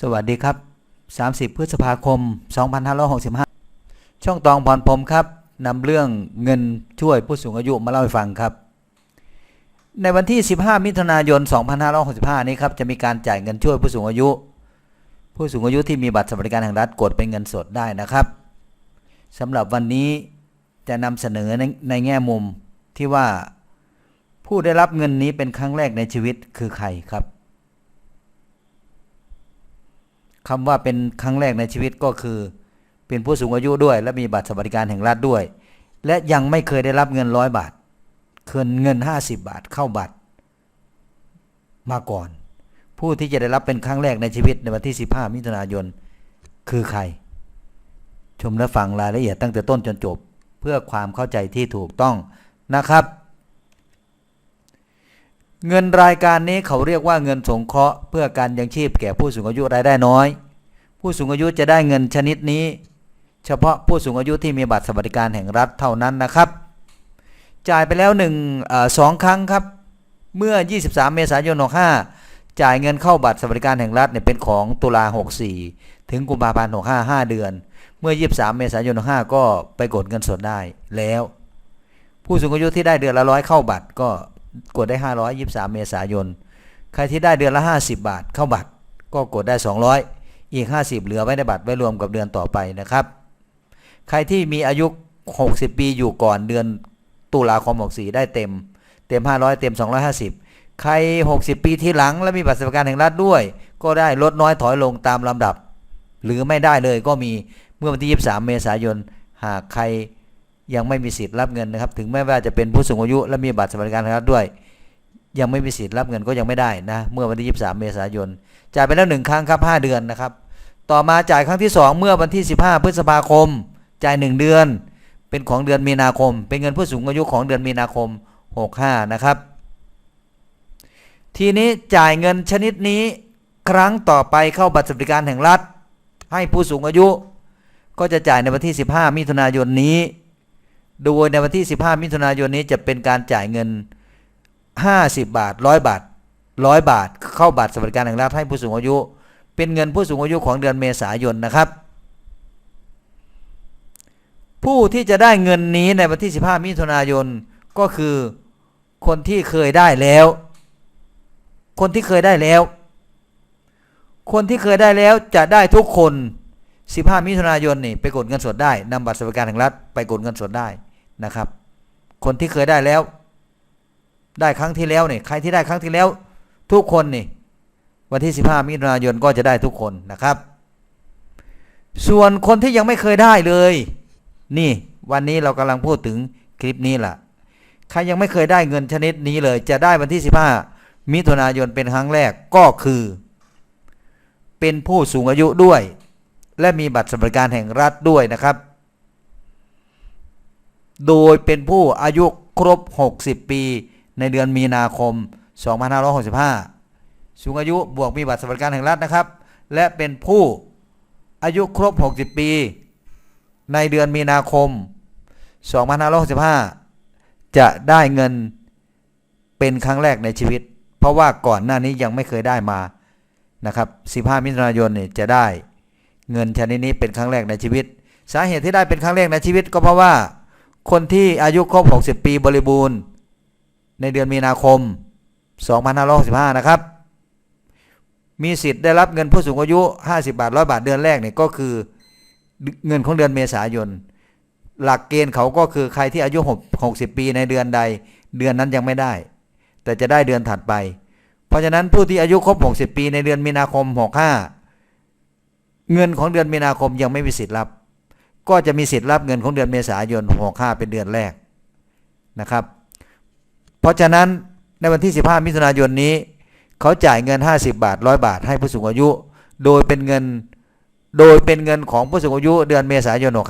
สวัสดีครับ 30 พฤษภาคม 2565 ช่องตองพรพรมครับนำเรื่องเงินช่วยผู้สูงอายุมาเล่าให้ฟังครับ ในวันที่ 15 มิถุนายน 2565 นี้ครับจะมีการจ่ายเงินช่วยผู้สูงอายุ ผู้สูงอายุที่มีบัตรสวัสดิการแห่งรัฐกดเป็นเงินสดได้นะครับสำหรับวันนี้จะนำเสนอในในแง่มุมที่ว่าผู้ได้รับเงินนี้เป็นครั้งแรกในชีวิตคือใครครับ คำว่าเป็นครั้งแรกในชีวิตก็คือ เป็นผู้สูงอายุด้วย และมีบัตรสวัสดิการแห่งรัฐด้วย และยังไม่เคยได้รับเงินร้อยบาทเคืนเงิน 50 บาทเข้าบัตร มาก่อน ผู้ที่จะได้รับเป็นครั้งแรกในชีวิตในวันที่ 15 มิถุนายน คือใคร ชมและฟังรายละเอียดตั้งแต่ต้นจนจบ เพื่อความเข้าใจที่ถูกต้องนะครับ เงินรายการนี้เขาเรียกว่าเงินสงเคราะห์เพื่อการยังชีพแก่ผู้สูงอายุรายได้น้อย ผู้สูงอายุจะได้เงินชนิดนี้ เฉพาะผู้สูงอายุที่มีบัตรสวัสดิการแห่งรัฐเท่านั้นนะครับ จ่ายไปแล้วหนึ่งเอ่อสองครั้งครับ เมื่อ 23 เมษายน 65 จ่ายเงินเข้าบัตรสวัสดิการแห่งรัฐเนี่ยเป็นของตุลา 64 ถึงกุมภาพันธ์ 65 5 เดือน เมื่อ 23 เมษายน 65 ก็ไปกดเงินสดได้แล้ว ผู้สูงอายุที่ได้เดือนละร้อยเข้าบัตรก็ กดได้500 23 เมษายน ใครที่ได้เดือนละ 50 บาท เข้าบัตรก็กดได้ 200 อีก 50 เหลือไว้ในบัตรไว้รวมกับเดือนต่อไปนะครับ ใครที่มีอายุ 60 ปีอยู่ก่อนเดือนตุลาคม 64 ได้เต็ม เต็ม 500 เต็ม 250 ใคร 60 ปีที่หลังและมีบัตรสวัสดิการแห่งรัฐด้วย ก็ได้ลดน้อยถอยลงตามลำดับ หรือไม่ได้เลยก็มีเมื่อวันที่ 23 เมษายน หากใคร ยังไม่มีสิทธิ์รับเงินนะครับ ถึงแม้ว่าจะเป็นผู้สูงอายุและมีบัตรสวัสดิการแห่งรัฐด้วย ยังไม่มีสิทธิ์รับเงินก็ยังไม่ได้นะเมื่อวันที่ 23 เมษายนจ่ายไปแล้วหนึ่งครั้งครับ 5 เดือนนะครับ ต่อมาจ่ายครั้งที่ 2 เมื่อวันที่ 15 พฤษภาคม จ่าย 1 เดือน เป็นของเดือนมีนาคม เป็นเงินผู้สูงอายุของเดือนมีนาคม 65 นะครับ ทีนี้จ่ายเงินชนิดนี้ครั้งต่อไปเข้าบัตรสวัสดิการแห่งรัฐ ให้ผู้สูงอายุ ก็จะจ่ายในวันที่ 15 มิถุนายนนี้ โดยในวันที่ 15 มิถุนายนนี้จะเป็นการจ่ายเงิน 50 บาท 100 บาท 100 บาท เข้าบัตรสวัสดิการแห่งรัฐให้ผู้สูงอายุ เป็นเงินผู้สูงอายุของเดือนเมษายนนะครับ ผู้ที่จะได้เงินนี้ในวันที่ 15 มิถุนายนก็คือคนที่เคยได้แล้ว คนที่เคยได้แล้ว คนที่เคยได้แล้วจะได้ทุกคน 15 มิถุนายนนี่ไปกดเงินสดได้นำบัตรสวัสดิการแห่งรัฐไปกดเงินสดได้ นะครับ คนที่เคยได้แล้ว ได้ครั้งที่แล้วเนี่ยใครที่ได้ครั้งที่แล้ว ทุกคนนี่วันที่ 15 มิถุนายนก็จะได้ทุกคนนะครับ ส่วนคนที่ยังไม่เคยได้เลย นี่วันนี้เรากำลังพูดถึงคลิปนี้ล่ะ ใครยังไม่เคยได้เงินชนิดนี้เลย จะได้วันที่ 15 มิถุนายนเป็นครั้งแรกก็คือ เป็นผู้สูงอายุด้วย และมีบัตรสวัสดิการแห่งรัฐด้วยนะครับ โดยเป็นผู้อายุครบ 60 ปี ในเดือนมีนาคม 2565 สูงอายุบวกมีบัตรสวัสดิการแห่งรัฐนะครับ และเป็นผู้อายุครบ 60 ปี ในเดือนมีนาคม 2565 จะได้เงินเป็นครั้งแรกในชีวิต เพราะว่าก่อนหน้านี้ยังไม่เคยได้มานะครับ 15 มิถุนายนเนี่ยจะได้เงินชนิดนี้เป็นครั้งแรกในชีวิต สาเหตุที่ได้เป็นครั้งแรกในชีวิตก็เพราะว่า คนที่อายุครบ 60 ปีบริบูรณ์ ในเดือนมีนาคม 2565 นะครับ มีสิทธิ์ได้รับเงินผู้สูงอายุ 50 บาท 100 บาทเดือนแรกเนี่ยก็คือเงินของเดือนเมษายน หลักเกณฑ์เขาก็คือใครที่อายุ 60 ปีในเดือนใด เดือนนั้นยังไม่ได้ แต่จะได้เดือนถัดไป เพราะฉะนั้นผู้ที่อายุครบ 60 ปีในเดือนมีนาคม 65 เงินของเดือนมีนาคมยังไม่มีสิทธิ์รับ ก็จะมีสิทธิ์รับเงินของเดือนเมษายน65เป็นเดือนแรกนะครับ เพราะฉะนั้นในวันที่ 15 มิถุนายนนี้ เขาจ่ายเงิน 50 บาท 100 บาทให้ผู้สูงอายุ โดยเป็นเงินโดยเป็นเงินของผู้สูงอายุเดือนเมษายน65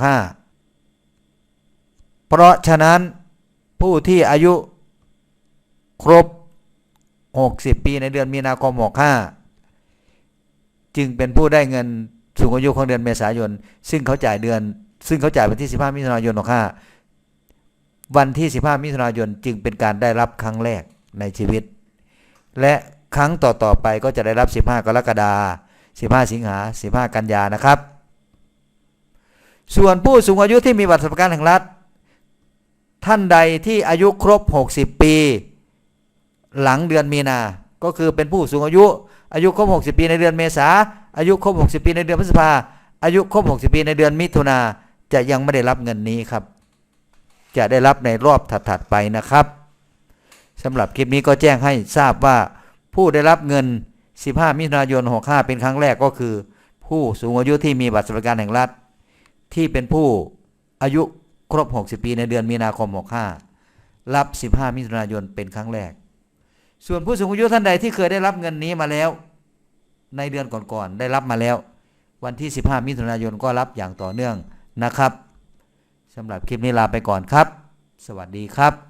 เพราะฉะนั้นผู้ที่อายุครบ 60 ปีในเดือนมีนาคม65จึงเป็นผู้ได้เงินสูงอายุของเดือนเมษายน ซึ่งเขาจ่ายเดือน ซึ่งเขาจ่ายวันที่ 15 มิถุนายน65วันที่ 15 มิถุนายนจึงเป็นการได้รับครั้งแรกในชีวิต และครั้งต่อๆไปก็จะได้รับ 15 กรกฎาคม 15 สิงหา15 กันยานะครับ ส่วนผู้สูงอายุที่มีบัตรสวัสดิการแห่งรัฐ ท่านใดที่อายุครบ 60 ปี หลังเดือนมีนา ก็คือเป็นผู้สูงอายุ อายุครบ 60 ปีในเดือนเมษาอายุครบ 60 ปีในเดือนพฤษภาอายุครบ 60 ปีในเดือนมิถุนา จะยังไม่ได้รับเงินนี้ครับ จะได้รับในรอบถัดๆไปนะครับสำหรับคลิปนี้ก็แจ้งให้ทราบว่า ผู้ได้รับเงิน 15 มิถุนายน 65 เป็นครั้งแรกก็คือ ผู้สูงอายุที่มีบัตรสวัสดิการแห่งรัฐ ที่เป็นผู้อายุครบ 60 ปีในเดือนมีนาคม 65 รับ 15 มิถุนายนเป็นครั้งแรก ส่วนผู้สูงอายุท่านใดที่เคยได้รับเงินนี้มาแล้ว ในเดือนก่อนๆได้รับมาแล้ว วันที่ 15 มิถุนายนก็รับอย่างต่อเนื่อง นะครับสำหรับคลิปนี้ลาไปก่อนครับ สวัสดีครับ